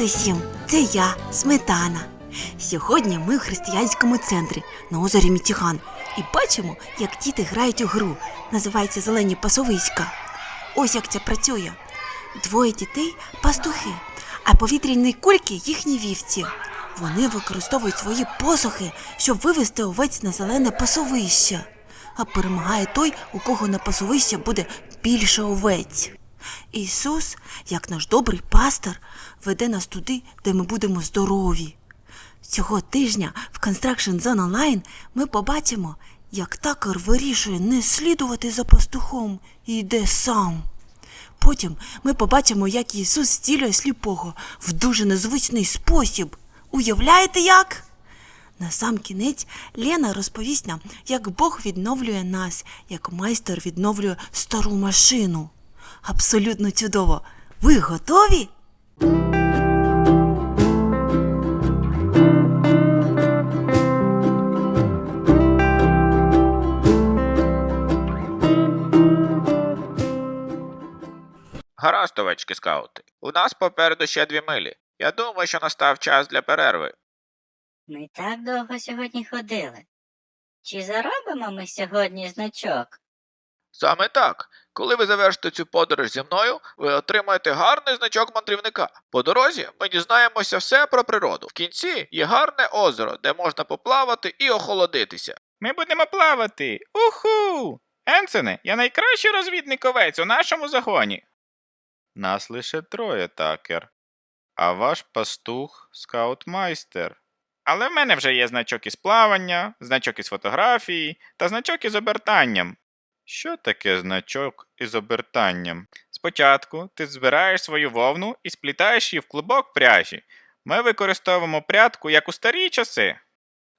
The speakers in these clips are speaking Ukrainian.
Привіт усім! Це я, Сметана. Сьогодні ми в християнському центрі на озері Мітіган і бачимо, як діти грають у гру. Називається Зелені пасовиська. Ось як це працює. Двоє дітей пастухи, а повітряні кульки їхні вівці. Вони використовують свої посохи, щоб вивести овець на зелене пасовище. А перемагає той, у кого на пасовище буде більше овець. Ісус, як наш добрий пастор, веде нас туди, де ми будемо здорові. Цього тижня в Construction Zone Online ми побачимо, як такер вирішує не слідувати за пастухом і йде сам. Потім ми побачимо, як Ісус зцілює сліпого в дуже незвичний спосіб. Уявляєте як? На сам кінець Лена розповість нам, як Бог відновлює нас, як майстер відновлює стару машину. Абсолютно чудово. Ви готові? Гаразд, овечки скаути. У нас попереду ще дві милі. Я думаю, що настав час для перерви. Ми так довго сьогодні ходили. Чи заробимо ми сьогодні значок? Саме так. Коли ви завершите цю подорож зі мною, ви отримаєте гарний значок мандрівника. По дорозі ми дізнаємося все про природу. В кінці є гарне озеро, де можна поплавати і охолодитися. Ми будемо плавати. Уху! Енсене, я найкращий розвідник овець у нашому загоні. Нас лише троє, такер. А ваш пастух скаутмайстер. Але в мене вже є значок із плавання, значок із фотографії та значок із обертанням. Що таке значок із обертанням? Спочатку ти збираєш свою вовну і сплітаєш її в клубок пряжі. Ми використовуємо прядку, як у старі часи.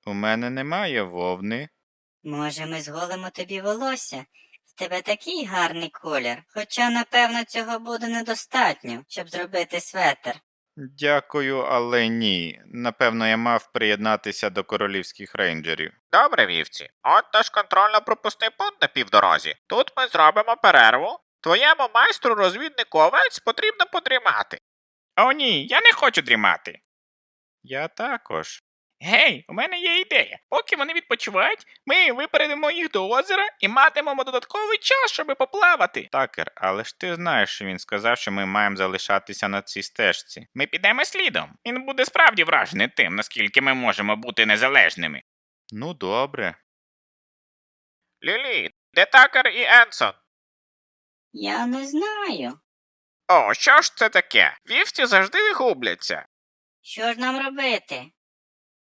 У мене немає вовни. Може, ми зголимо тобі волосся? В тебе такий гарний колір, хоча, напевно, цього буде недостатньо, щоб зробити светр. Дякую, але ні. Напевно, я мав приєднатися до королівських рейнджерів. Добре, вівці. От наш контрольно-пропускний пункт на півдорозі. Тут ми зробимо перерву. Твоєму майстру розвіднику овець потрібно подрімати. О, ні, я не хочу дрімати. Я також. Гей, у мене є ідея. Поки вони відпочивають, ми випередимо їх до озера і матимемо додатковий час, щоб поплавати. Такер, але ж ти знаєш, що він сказав, що ми маємо залишатися на цій стежці. Ми підемо слідом. Він буде справді вражений тим, наскільки ми можемо бути незалежними. Ну, добре. Лілі, де Такер і Енсон? Я не знаю. О, що ж це таке? Вівці завжди губляться. Що ж нам робити?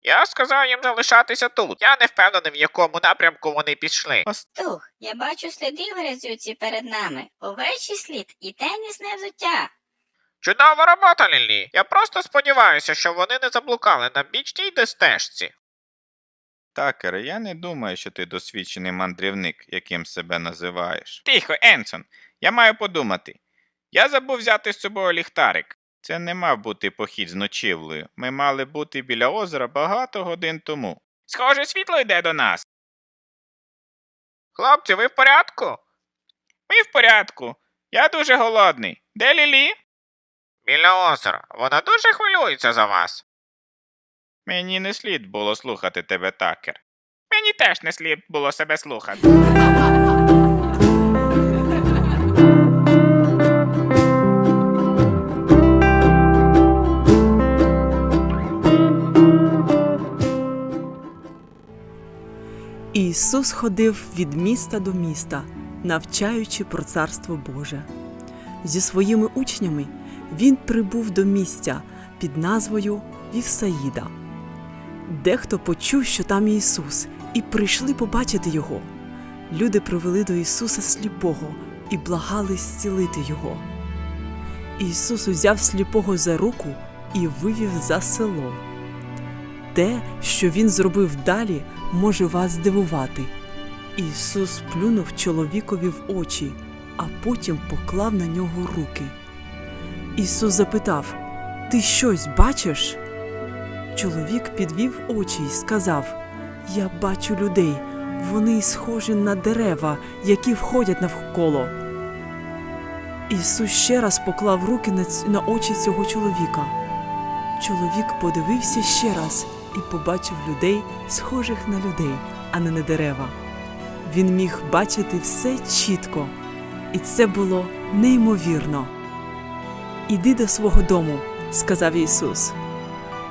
Я сказав їм залишатися тут. Я не впевнений, в якому напрямку вони пішли. Тух, я бачу сліди в грязюці перед нами, овечий слід і тенісне взуття. Чудова робота, Лілі. Я просто сподіваюся, що вони не заблукали на бічній дестежці. Такер, я не думаю, що ти досвідчений мандрівник, яким себе називаєш. Тихо, Енсон, я маю подумати. Я забув взяти з собою ліхтарик. Це не мав бути похід з ночівлею. Ми мали бути біля озера багато годин тому. Схоже, світло йде до нас. Хлопці, ви в порядку? Ми в порядку. Я дуже голодний. Де Лілі? Біля озера. Вона дуже хвилюється за вас. Мені не слід було слухати тебе, такер. Мені теж не слід було себе слухати. Ісус ходив від міста до міста, навчаючи про Царство Боже. Зі своїми учнями він прибув до місця під назвою Вівсаїда. Дехто почув, що там Ісус, і прийшли побачити його. Люди привели до Ісуса сліпого і благали зцілити його. Ісус узяв сліпого за руку і вивів за село. Те, що він зробив далі, може вас здивувати. Ісус плюнув чоловікові в очі, а потім поклав на нього руки. Ісус запитав: Ти щось бачиш? Чоловік підвів очі і сказав: Я бачу людей, вони схожі на дерева, які входять навколо. Ісус ще раз поклав руки на, очі цього чоловіка. Чоловік подивився ще раз і побачив людей, схожих на людей, а не на дерева. Він міг бачити все чітко, і це було неймовірно. Іди до свого дому, сказав Ісус.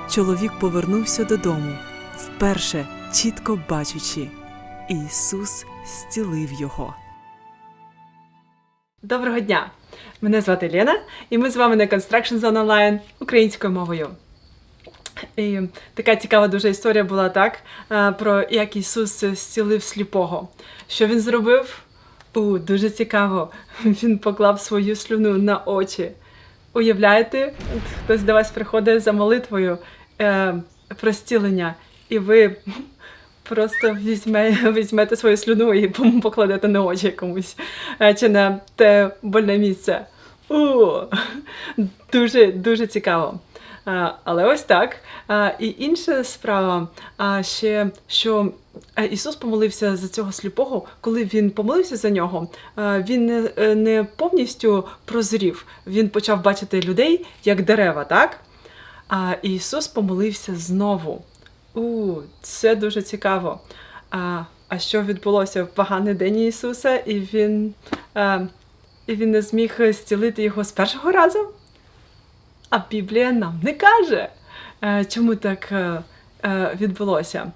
Чоловік повернувся додому, вперше чітко бачачи, і Ісус зцілив його. Доброго дня! Мене звати Лена, і ми з вами на Construction Zone Online українською мовою. І така цікава дуже історія була так, е, про як Ісус зцілив сліпого. Що він зробив? У, дуже цікаво. Він поклав свою слюну на очі. Уявляєте, хтось до вас приходить за молитвою е, про зцілення, і ви просто візьме, візьмете свою слюну і покладете на очі комусь е, чи на те больне місце. У, дуже, дуже цікаво. Але ось так. І інша справа, ще що Ісус помолився за цього сліпого, коли він помолився за нього, він е, не повністю прозрів. Він почав бачити людей як дерева, так? А Ісус помолився знову. У, це дуже цікаво. А, а що відбулося в поганий день Ісуса, і він, а, і він не зміг зцілити його з першого разу? А Біблія нам не каже, е, чому так е, е, відбулося.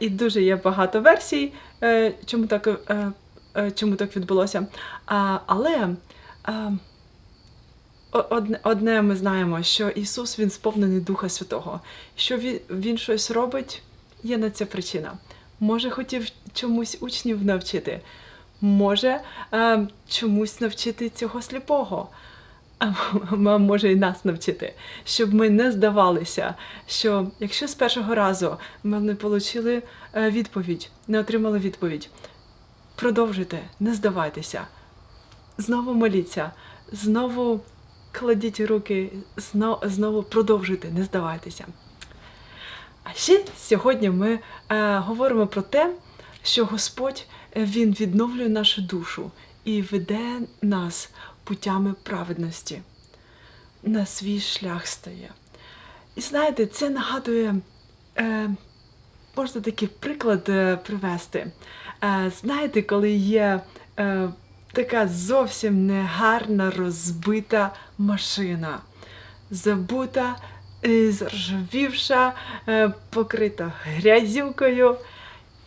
І дуже є багато версій, чому так, чому так відбулося. Але одне, ми знаємо, що Ісус Він сповнений Духа Святого. Що Він, щось робить, є на це причина. Може, хотів чомусь учнів навчити, може чомусь навчити цього сліпого. А може і нас навчити, щоб ми не здавалися, що якщо з першого разу ми не отримали відповідь, не отримали відповідь, продовжуйте, не здавайтеся, знову моліться, знову кладіть руки, знову, знову продовжуйте, не здавайтеся. А ще сьогодні ми е, говоримо про те, що Господь е, Він відновлює нашу душу і веде нас путями праведності. На свій шлях стає. І знаєте, це нагадує, е, можна такий приклад е, привести. Е, знаєте, коли є е, така зовсім негарна розбита машина, забута, е, заржавівша, е, покрита грязюкою.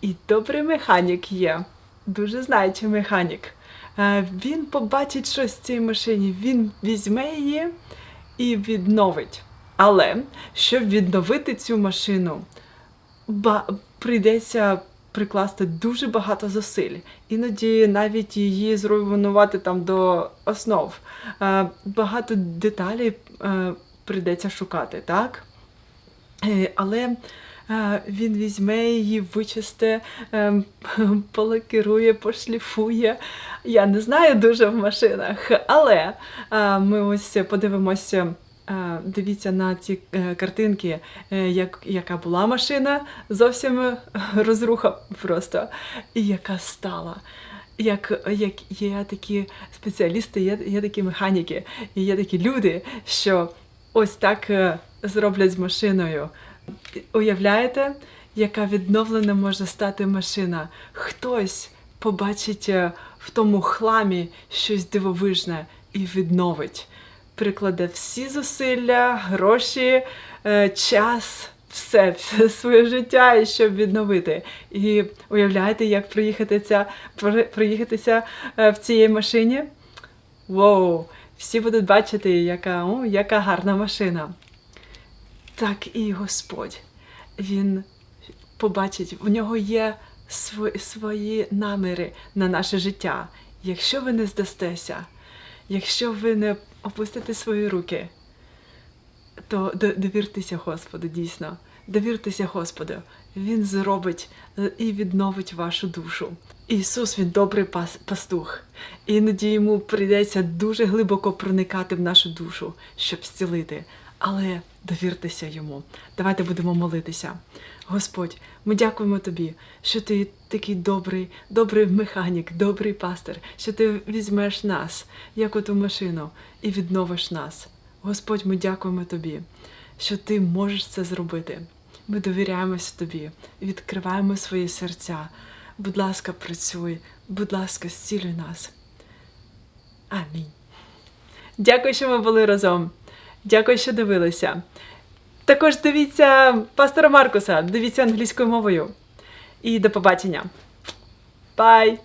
І добрий механік є, дуже знаючий механік. Е, Він побачить щось в цій машині, він візьме її і відновить. Але щоб відновити цю машину, прийдеться прикласти дуже багато зусиль. Іноді навіть її зруйнувати там до основ. Е, Багато деталей е, прийдеться шукати, так? Але він візьме її, вичисте, е, полакирує, пошліфує. Я не знаю дуже в машинах, але ми ось подивимося. Дивіться на ці е, картинки, е, як, яка була машина, зовсім е, розруха просто, і яка стала. Як, як є такі спеціалісти, є, є такі механіки, і є такі люди, що ось так зроблять з машиною. Уявляєте, яка відновлена може стати машина? Хтось побачить е, в тому хламі щось дивовижне і відновить. Прикладе всі зусилля, гроші, е, час, все, все своє життя, щоб відновити. І уявляєте, як проїхатися, про- проїхатися е, в цій машині? Воу! Всі будуть бачити, яка, о, яка гарна машина. Так і Господь. Він побачить, в нього є свої наміри на наше життя. Якщо ви не здастеся, якщо ви не опустите свої руки, то довіртеся Господу, дійсно. Довіртеся Господу. Він зробить е, і відновить вашу душу. Ісус він добрий пас- пастух. Іноді йому прийдеться дуже глибоко проникати в нашу душу, щоб зцілити. Але довіртеся йому. Давайте будемо молитися. Господь, ми дякуємо тобі, що ти такий добрий, добрий механік, добрий пастир, що ти візьмеш нас, як оту машину, і відновиш нас. Господь, ми дякуємо тобі. що ти можеш це зробити. Ми довіряємося тобі, відкриваємо свої серця. Будь ласка, працюй, будь ласка, зцілюй нас. Амінь. Дякую, що ми були разом. Дякую, що дивилися. Також дивіться пастора Маркуса, дивіться англійською мовою. І до побачення. Бай!